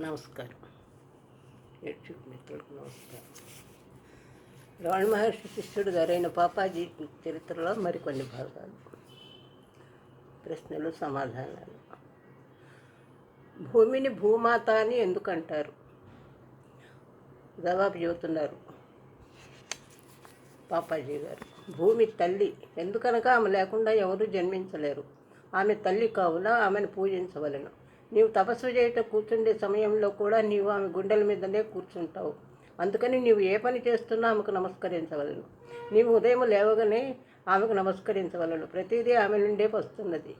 నమస్కారం. యూట్యూబ్ మిత్రులకు నమస్కారం. రమణ మహర్షి శిష్యుడు గారైన పాపాజీ చరిత్రలో మరికొన్ని భాగాలు. ప్రశ్నలు సమాధానాలు. భూమిని భూమాత అని ఎందుకంటారు? జవాబు చెబుతున్నారు పాపాజీ గారు. భూమి తల్లి. ఎందుకనగా ఆమె లేకుండా ఎవరు జన్మించలేరు. ఆమె తల్లి కావున ఆమెను పూజించవలను. నీవు తపస్సు చేయట కూర్చుండే సమయంలో కూడా నీవు ఆమె గుండెల మీదనే కూర్చుంటావు. అందుకని నీవు ఏ పని చేస్తున్నా ఆమెకు నమస్కరించవలను. నీవు ఉదయం లేవగానే ఆమెకు నమస్కరించవలను. ప్రతిదీ ఆమె నుండే వస్తున్నది.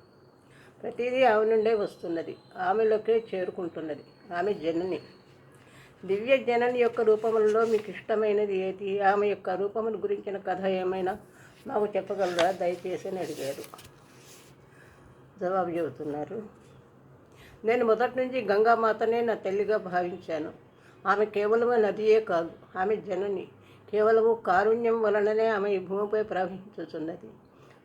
ప్రతిదీ ఆమె నుండే వస్తున్నది. ఆమెలోకే చేరుకుంటున్నది. ఆమె జనని. దివ్య జనని యొక్క రూపములలో మీకు ఇష్టమైనది ఏది? ఆమె యొక్క రూపమును గురించిన కథ ఏమైనా మాకు చెప్పగలరా? దయచేసి అని అడిగారు. జవాబు చెబుతున్నారు. నేను మొదటి నుంచి గంగామాతనే నా తల్లిగా భావించాను. ఆమె కేవలం నదియే కాదు ఆమె జనని. కేవలము కారుణ్యం వలననే ఆమె ఈ భూమిపై ప్రవహించుతున్నది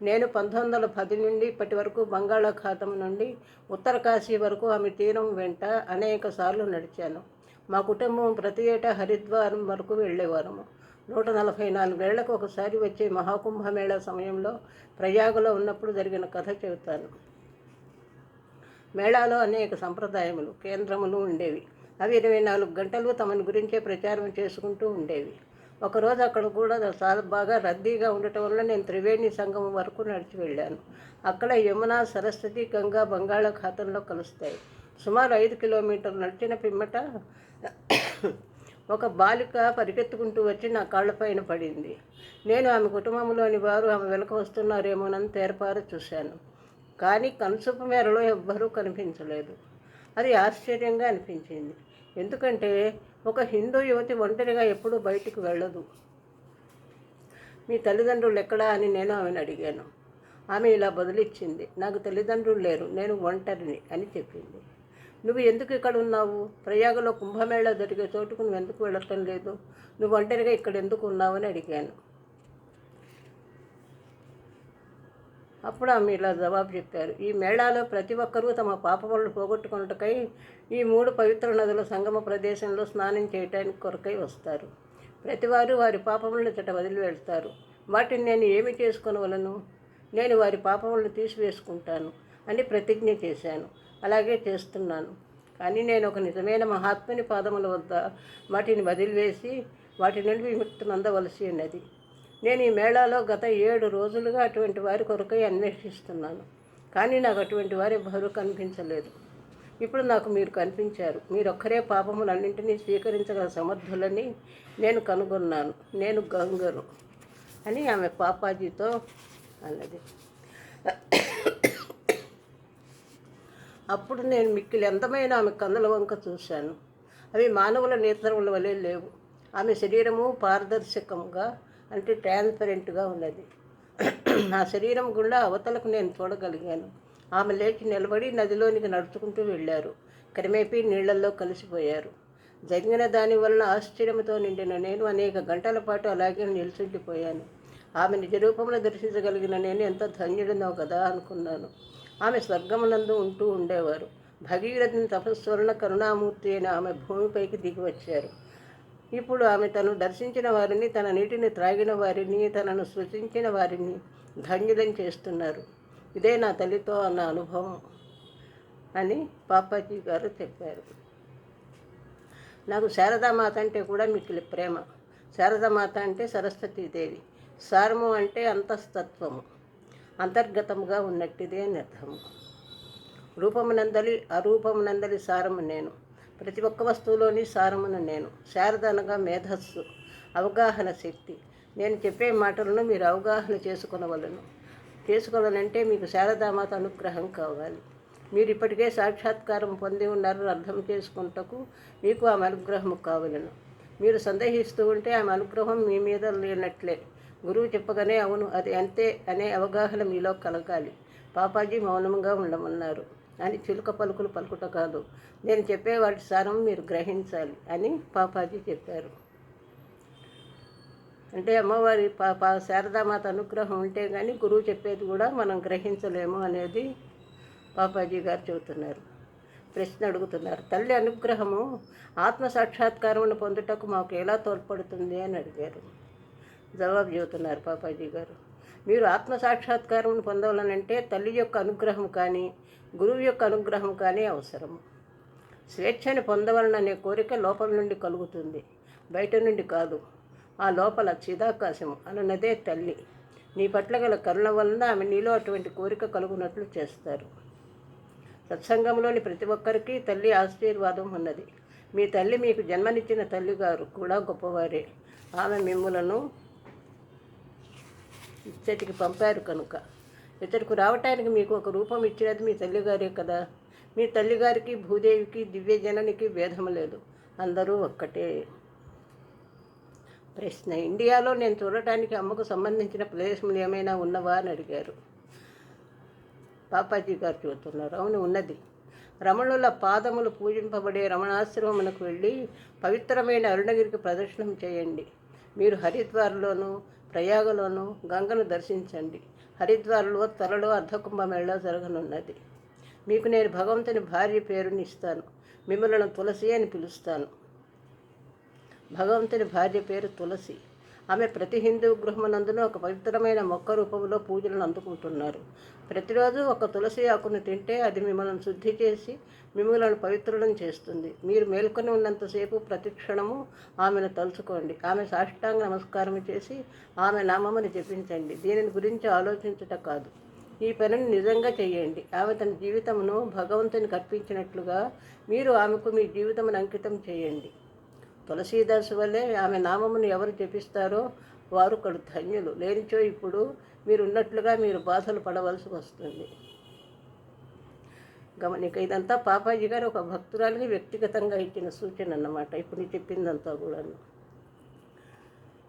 నేను పంతొమ్మిది వందల పది నుండి ఇప్పటి వరకు బంగాళాఖాతం నుండి ఉత్తర కాశీ వరకు ఆమె తీరం వెంట అనేక సార్లు నడిచాను. మా కుటుంబం ప్రతి ఏటా హరిద్వారం వరకు వెళ్ళేవారము. నూట నలభై నాలుగేళ్ళకు ఒకసారి వచ్చే మహాకుంభమేళా సమయంలో ప్రయాగలో ఉన్నప్పుడు జరిగిన కథ చెబుతాను. మేళాలో అనేక సంప్రదాయములు కేంద్రములు ఉండేవి. అవి ఇరవై నాలుగు గంటలు తమని గురించే ప్రచారం చేసుకుంటూ ఉండేవి. ఒకరోజు అక్కడ కూడా చాలా బాగా రద్దీగా ఉండటం వల్ల నేను త్రివేణి సంగమం వరకు నడిచి వెళ్ళాను. అక్కడ యమున సరస్వతి గంగా బంగాళాఖాతంలో కలుస్తాయి. సుమారు ఐదు కిలోమీటర్లు నడిచిన పిమ్మట ఒక బాలిక పరిగెత్తుకుంటూ వచ్చి నా కాళ్ళపైన పడింది. నేను ఆమె కుటుంబంలోని వారు ఆమె వెనుక వస్తున్నారేమోనని తేరపార చూశాను. కానీ కనుసూపు మేరలో ఎవ్వరూ కనిపించలేదు. అది ఆశ్చర్యంగా అనిపించింది. ఎందుకంటే ఒక హిందూ యువతి ఒంటరిగా ఎప్పుడూ బయటికి వెళ్ళదు. మీ తల్లిదండ్రులు ఎక్కడా? అని నేను ఆమెను అడిగాను. ఆమె ఇలా బదులిచ్చింది. నాకు తల్లిదండ్రులు లేరు. నేను ఒంటరిని అని చెప్పింది. నువ్వు ఎందుకు ఇక్కడ ఉన్నావు? ప్రయాగలో కుంభమేళా జరిగే చోటుకు నువ్వు ఎందుకు వెళ్ళటం లేదు? నువ్వు ఒంటరిగా ఇక్కడ ఎందుకు ఉన్నావు? అని అడిగాను. అప్పుడు ఆమె ఇలా జవాబు చెప్పారు. ఈ మేళాలో ప్రతి ఒక్కరూ తమ పాపములను పోగొట్టుకున్నటకై ఈ మూడు పవిత్ర నదుల సంగమ ప్రదేశంలో స్నానం చేయటానికి కొరకై వస్తారు. ప్రతివారు వారి పాపములను చెట వదిలి వెళ్తారు. వాటిని నేను ఏమి చేసుకొనవలను? నేను వారి పాపములను తీసివేసుకుంటాను అని ప్రతిజ్ఞ చేశాను. అలాగే చేస్తున్నాను. కానీ నేను ఒక నిజమైన మహాత్ముని పాదముల వద్ద వాటిని వదిలివేసి వాటి నుండి విముక్తి నందవలసి ఉన్నది. నేను ఈ మేళాలో గత ఏడు రోజులుగా అటువంటి వారి కొరకై అన్వేషిస్తున్నాను. కానీ నాకు అటువంటి వారి ఎవ్వరూ కనిపించలేదు. ఇప్పుడు నాకు మీరు కనిపించారు. మీరొక్కరే పాపములన్నింటినీ స్వీకరించగల సమర్థులని నేను కనుగొన్నాను. నేను గంగను అని ఆమె పాపాజీతో అన్నది. అప్పుడు నేను మిక్కిలి అందమైన ఆమె కందల వంక చూశాను. అవి మానవుల నేత్రముల వలె లేవు. ఆమె శరీరము పారదర్శకంగా అంటే ట్రాన్స్పరెంట్గా ఉన్నది. నా శరీరం గుండా అవతలకు నేను చూడగలిగాను. ఆమె లేచి నిలబడి నదిలోనికి నడుచుకుంటూ వెళ్ళారు. క్రమేపీ నీళ్ళలో కలిసిపోయారు. జరిగిన దాని వలన ఆశ్చర్యంతో నిండిన నేను అనేక గంటల పాటు అలాగే నిల్చుండిపోయాను. ఆమె నిజ రూపంలో దర్శించగలిగిన నేను ఎంత ధన్యుడినో కదా అనుకున్నాను. ఆమె స్వర్గమునందు ఉంటూ ఉండేవారు. భగీరథుని తపస్సు వలన కరుణామూర్తి అయిన ఆమె భూమిపైకి దిగి వచ్చారు. ఇప్పుడు ఆమె తను దర్శించిన వారిని తన నీటిని త్రాగిన వారిని తనను సృష్టించిన వారిని ధన్యులం చేస్తున్నారు. ఇదే నా తల్లితో అన్న అనుభవం అని పాపాజీ గారు చెప్పారు. నాకు శారదామాత అంటే కూడా మిక్కిలి ప్రేమ. శారదామాత అంటే సరస్వతీదేవి సారము అంటే అంతస్తత్వము. అంతర్గతముగా ఉన్నట్టిదే అని అర్థము రూపమునందలి అరూపమునందలి సారము నేను. ప్రతి ఒక్క వస్తువులోని సారమును నేను. శారదనగా మేధస్సు అవగాహన శక్తి. నేను చెప్పే మాటలను మీరు అవగాహన చేసుకునవలను. చేసుకోవాలంటే మీకు శారదామాత అనుగ్రహం కావాలి. మీరు ఇప్పటికే సాక్షాత్కారం పొంది ఉన్నారని అర్థం చేసుకుంటకు మీకు ఆమె అనుగ్రహం కావలను. మీరు సందేహిస్తూ ఉంటే ఆమె అనుగ్రహం మీ మీద లేనట్లే. గురువు చెప్పగానే అవును అది అంతే అనే అవగాహన మీలో కలగాలి. పాపాజీ మౌనంగా ఉండమన్నారు. అని చిలుక పలుకులు పలుకుట కాదు. నేను చెప్పే వాటి సారం మీరు గ్రహించాలి అని పాపాజీ చెప్పారు. అంటే అమ్మవారి పా శారదామాత అనుగ్రహం ఉంటే కానీ గురువు చెప్పేది కూడా మనం గ్రహించలేము అనేది పాపాజీ గారు చెబుతున్నారు. ప్రశ్న అడుగుతున్నారు. తల్లి అనుగ్రహము ఆత్మ సాక్షాత్కారమును పొందుటకు మాకు ఎలా తోడ్పడుతుంది అని అడిగారు. జవాబు చెబుతున్నారు పాపాజీ గారు. మీరు ఆత్మ సాక్షాత్కారం తల్లి యొక్క అనుగ్రహం కానీ గురువు యొక్క అనుగ్రహం కానీ అవసరం స్వేచ్ఛని పొందవలననే కోరిక లోపల నుండి కలుగుతుంది బయట నుండి కాదు. ఆ లోపల చిదాకాశం అన్నదే తల్లి. నీ పట్ల గల కరుణ వలన ఆమె నీలో అటువంటి కోరిక కలుగునట్లు చేస్తారు. సత్సంగంలోని ప్రతి ఒక్కరికి తల్లి ఆశీర్వాదం ఉన్నది. మీ తల్లి మీకు జన్మనిచ్చిన తల్లిగారు కూడా గొప్పవారే. ఆమె మిమ్మలను ఇచ్చటికి పంపారు కనుక. ఇతడికి రావటానికి మీకు ఒక రూపం ఇచ్చినది మీ తల్లిగారే కదా. మీ తల్లిగారికి భూదేవికి దివ్యజననికి భేదం లేదు. అందరూ ఒక్కటే. ప్రశ్న ఇండియాలో నేను చూడటానికి అమ్మకు సంబంధించిన ప్రదేశములు ఏమైనా ఉన్నవా అని అడిగారు. పాపాజీ గారు చూస్తున్నారు. అవును ఉన్నది. రమణుల పాదములు పూజింపబడే రమణాశ్రమమునకు వెళ్ళి పవిత్రమైన అరుణగిరికి ప్రదర్శనం చేయండి. మీరు హరిద్వార్లోనూ ప్రయాగలోను గంగను దర్శించండి. హరిద్వార్లో త్వరలో అర్ధకుంభమేళ జరగనున్నది. మీకు నేను భగవంతుని భార్య పేరుని ఇస్తాను. మిమ్మల్ని తులసి అని పిలుస్తాను. భగవంతుని భార్య పేరు తులసి. ఆమె ప్రతి హిందూ గృహమునందున ఒక పవిత్రమైన మొక్క రూపంలో పూజలను అందుకుంటున్నారు. ప్రతిరోజు ఒక తులసి ఆకును తింటే అది మిమ్మల్ని శుద్ధి చేసి మిమ్మల్ని పవిత్రులను చేస్తుంది. మీరు మేల్కొని ఉన్నంతసేపు ప్రతి క్షణము ఆమెను తలుచుకోండి. ఆమె సాష్టాంగ నమస్కారం చేసి ఆమె నామమని జపించండి. దీనిని గురించి ఆలోచించుట కాదు. ఈ పనిని నిజంగా చేయండి. ఆమె తన జీవితమును భగవంతునికి అర్పించినట్లుగా మీరు ఆమెకు మీ జీవితమును అంకితం చేయండి. తులసీదాసు వల్లే ఆమె నామమును ఎవరు జపిస్తారో వారు కడు ధన్యులు. లేనిచో ఇప్పుడు మీరు ఉన్నట్లుగా మీరు బాధలు పడవలసి వస్తుంది. గమనిక ఇదంతా పాపాజీ గారు ఒక భక్తురాలికి వ్యక్తిగతంగా ఇచ్చిన సూచన అన్నమాట. ఇప్పుడు నేను చెప్పిందంతా కూడాను.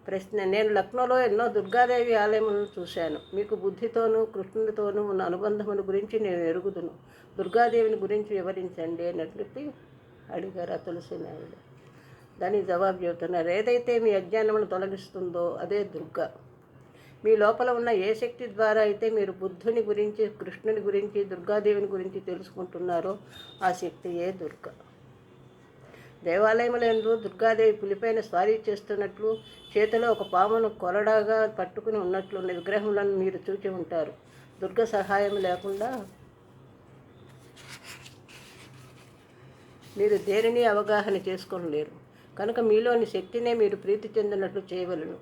ప్రశ్న నేను లక్నోలో ఎన్నో దుర్గాదేవి ఆలయములను చూశాను. మీకు బుద్ధితోనూ కృష్ణునితోనూ ఉన్న అనుబంధముల గురించి నేను ఎరుగుదును. దుర్గాదేవిని గురించి వివరించండి అన్నట్లు అడిగారు ఆ నాయుడు దానికి జవాబు చెబుతున్నారు. ఏదైతే మీ అజ్ఞానమును తొలగిస్తుందో అదే దుర్గ. మీ లోపల ఉన్న ఏ శక్తి ద్వారా అయితే మీరు బుద్ధుని గురించి కృష్ణుని గురించి దుర్గాదేవిని గురించి తెలుసుకుంటున్నారో ఆ శక్తియే దుర్గ. దేవాలయములందు దుర్గాదేవి పులిపైన స్వారీ చేస్తున్నట్లు చేతిలో ఒక పామును కొరడాగా పట్టుకుని ఉన్నట్లున్న విగ్రహములను మీరు చూచి ఉంటారు. దుర్గ సహాయం లేకుండా మీరు దేనిని అవగాహన చేసుకోలేరు కనుక మీలోని శక్తినే మీరు ప్రీతి చెందినట్లు చేయవలను.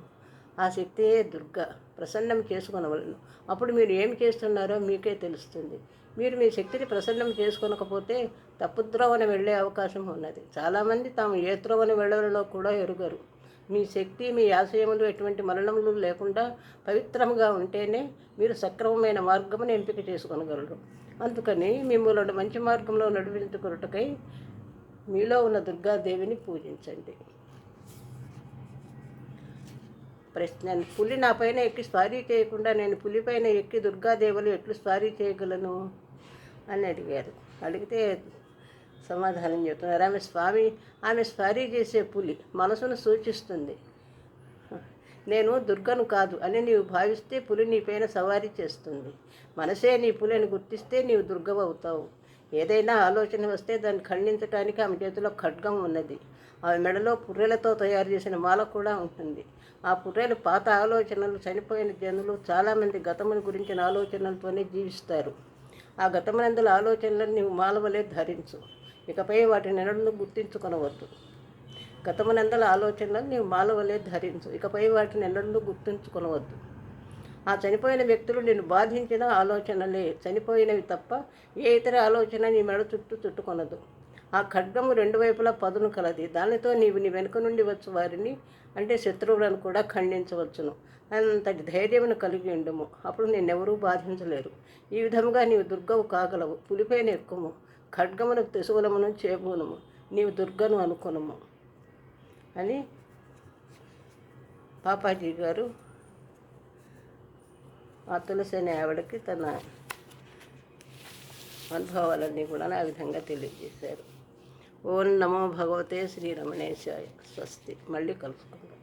ఆ శక్తియే దుర్గ ప్రసన్నం చేసుకొనవలను. అప్పుడు మీరు ఏమి చేస్తున్నారో మీకే తెలుస్తుంది. మీరు మీ శక్తిని ప్రసన్నం చేసుకొనకపోతే తప్పుద్రోవన వెళ్ళే అవకాశం ఉన్నది. చాలామంది తాము ఏ త్రోవన వెళ్ళడంలో కూడా ఎరుగరు. మీ శక్తి మీ ఆశయములు ఎటువంటి మరణములు లేకుండా పవిత్రముగా ఉంటేనే మీరు సక్రమమైన మార్గమును ఎంపిక చేసుకొనగలరు. అందుకని మిమ్మల్ని మంచి మార్గంలో నడిపించుకున్నటకై మీలో ఉన్న దుర్గాదేవిని పూజించండి. ప్రశ్న పులి నా పైన ఎక్కి స్వారీ చేయకుండా నేను పులి పైన ఎక్కి దుర్గాదేవులు ఎట్లు స్వారీ చేయగలను? అని అడిగారు. అడిగితే సమాధానం చెప్తున్నారు. ఆమె స్వామి ఆమె స్వారీ చేసే పులి మనసును సూచిస్తుంది. నేను దుర్గను కాదు అని నీవు భావిస్తే పులి నీపైన సవారీ చేస్తుంది. మనసే నీ పులిని గుర్తిస్తే నీవు దుర్గవవుతావు. ఏదైనా ఆలోచన వస్తే దాన్ని ఖండించడానికి ఆమె చేతిలో ఖడ్గం ఉన్నది. ఆమె మెడలో పుర్రెలతో తయారు చేసిన మాల కూడా ఉంటుంది. ఆ పుర్రెలు పాత ఆలోచనలు చనిపోయిన జనులు చాలామంది గతముని గురించిన ఆలోచనలతోనే జీవిస్తారు. ఆ గతమునందుల ఆలోచనలను నీవు మాలవలే ధరించు. ఇకపై వాటిని నెలలను గుర్తించుకొనవద్దు. గతమునందల ఆలోచనలను నీవు మాలవలే ధరించు. ఇకపై వాటిని ఎన్నడూ గుర్తుంచుకొనవద్దు. ఆ చనిపోయిన వ్యక్తులు నేను బాధించిన ఆలోచనలే. చనిపోయినవి తప్ప ఏ ఇతర ఆలోచన నీ మెడ చుట్టూ చుట్టుకొనదు. ఆ ఖడ్గము రెండు వైపులా పదును కలది. దానితో నీవు నీ వెనుక నుండి వచ్చు వారిని అంటే శత్రువులను కూడా ఖండించవచ్చును. అంతటి ధైర్యమును కలిగి ఉండము. అప్పుడు నిన్నెవరూ బాధించలేరు. ఈ విధముగా నీవు దుర్గవు కాగలవు. పులిపైన ఎక్కుము ఖడ్గమును త్రిశూలమును చేబూనము. నీవు దుర్గను అనుకునము. అని పాపాజీ గారు ఆ తులసి అనే ఆవిడకి తన అనుభవాలన్నీ కూడా ఆ విధంగా తెలియజేశారు. ఓం నమో భగవతే శ్రీరమణేశాయ. స్వస్తి. మళ్ళీ కలుసుకుందాం.